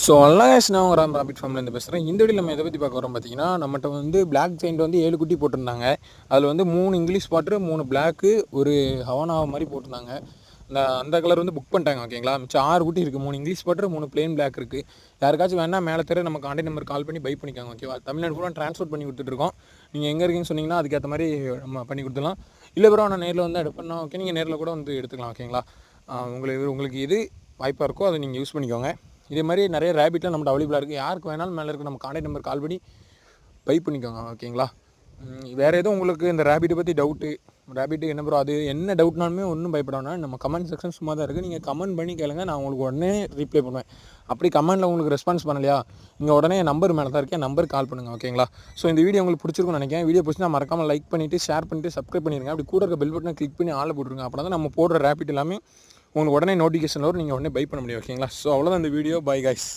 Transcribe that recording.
So அல்லாஸ் நான் உங்கள் Ram rapid ஃபார்ம்லேருந்து பேசுகிறேன் இந்த வீடியோ நம்ம எதை பற்றி பார்க்க வரோம் பார்த்தீங்கன்னா நம்மகிட்ட வந்து பிளாக் ஜெயிண்ட் வந்து ஏழு குட்டி போட்டிருந்தாங்க. அதில் வந்து மூணு இங்கிலீஷ் பாட்டு மூணு பிளாக்கு ஒரு ஹவனாவ மாதிரி போட்டிருந்தாங்க. அந்த அந்த கலர் வந்து புக் பண்ணிட்டாங்க ஓகேங்களா மிச்சம் ஆறு குட்டி இருக்குது மூணு இங்கிலீஷ் பாட்டு மூணு பிளேன் பிளாக் இருக்குது யாருக்காச்சும் வேணால் மேலே தெரிய நம்ம கான்டாக்ட் நம்பர் கால் பண்ணி பை பண்ணிக்காங்க ஓகேவா தமிழ்நாடு கூட ட்ரான்ஸ்போர்ட் பண்ணி கொடுத்துட்ருக்கோம். நீங்கள் எங்கே இருக்கீங்கன்னு சொன்னீங்கன்னா அதுக்கேற்ற மாதிரி நம்ம பண்ணி கொடுத்துலாம் இல்லை ப்ரோ நான் நேரில் வந்து எடுப்பேன்னா ஓகே நீங்கள் நேரில் கூட வந்து எடுத்துக்கலாம் ஓகேங்களா உங்களுக்கு உங்களுக்கு எது வாய்ப்பாக இருக்கோ அதை நீங்கள் யூஸ் பண்ணிக்கோங்க. இதே மாதிரி நிறைய ரேபிட்லாம் நம்மகிட்ட அவைலபிளாக இருக்குது யாருக்கு வேணாலும் மேலே இருக்க நம்ம கான்டாக்ட் நம்பர் கால் பண்ணி பை பண்ணிக்கோங்க ஓகேங்களா வேறு எதுவும் உங்களுக்கு இந்த ரேபிட்டை பற்றி டவுட்டு ரேபிட்டு என்ன ப்ரோ அது என்ன டவுட்னாலுமே ஒன்றும் பயப்பட வேணாம் நம்ம கமெண்ட் செக்ஷன் சும்மா தான் இருக்குது நீங்கள் கமெண்ட் பண்ணி கேளுங்க நான் உங்களுக்கு உடனே ரிப்ளை பண்ணுவேன். அப்படி கமெண்ட்டில் உங்களுக்கு ரெஸ்பான்ஸ் பண்ணலையா நீங்கள் உடனே என் நம்பர் மேலே தான் இருக்கேன் நம்பர் கால் பண்ணுங்கள் ஓகேங்களா ஸோ இந்த வீடியோ உங்களுக்கு பிடிச்சிருக்கும்னு நினைக்கிறேன். வீடியோ பிடிச்சி நான் மறக்காமல் லைக் பண்ணிவிட்டு ஷேர் பண்ணிவிட்டு சப்ஸ்கிரைப் பண்ணிடுங்க அப்படி கூட இருக்க பெல் பட்டனை கிளிக் பண்ணி ஆளை போட்டுருங்க. அப்போ தான் நம்ம போடுற ரேபிட் எல்லாமே உங்களுக்கு உடனே நோட்டிஃபிகேஷன் வரும் நீங்கள் உடனே பை பண்ண முடியும் ஓகேங்களா ஸோ அவ்வளோதான் இந்த வீடியோ பை கைஸ்